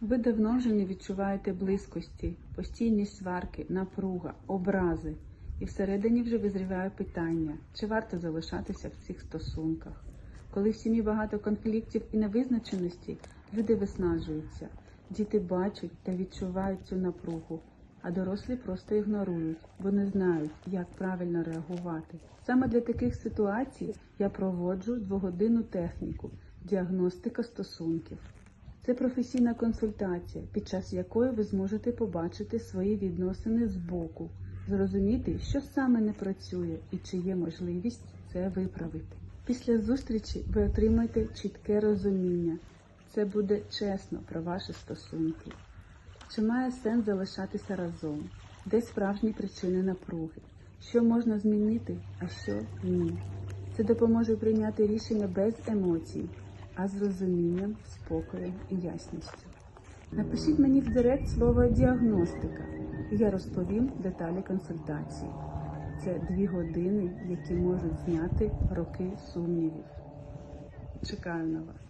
Ви давно вже не відчуваєте близькості, постійні сварки, напруга, образи. І всередині вже визріває питання, чи варто залишатися в цих стосунках. Коли в сім'ї багато конфліктів і невизначеності, люди виснажуються. Діти бачать та відчувають цю напругу, а дорослі просто ігнорують, бо не знають, як правильно реагувати. Саме для таких ситуацій я проводжу двогодинну техніку діагностика стосунків. Це професійна консультація, під час якої ви зможете побачити свої відносини збоку, зрозуміти, що саме не працює і чи є можливість це виправити. Після зустрічі ви отримаєте чітке розуміння. Це буде чесно про ваші стосунки. Чи має сенс залишатися разом? Де справжні причини напруги? Що можна змінити, а що ні? Це допоможе прийняти рішення без емоцій, а з розумінням, спокоєм і ясністю. Напишіть мені в директ слово діагностика, і я розповім деталі консультації. Це дві години, які можуть зняти роки сумнівів. Чекаю на вас.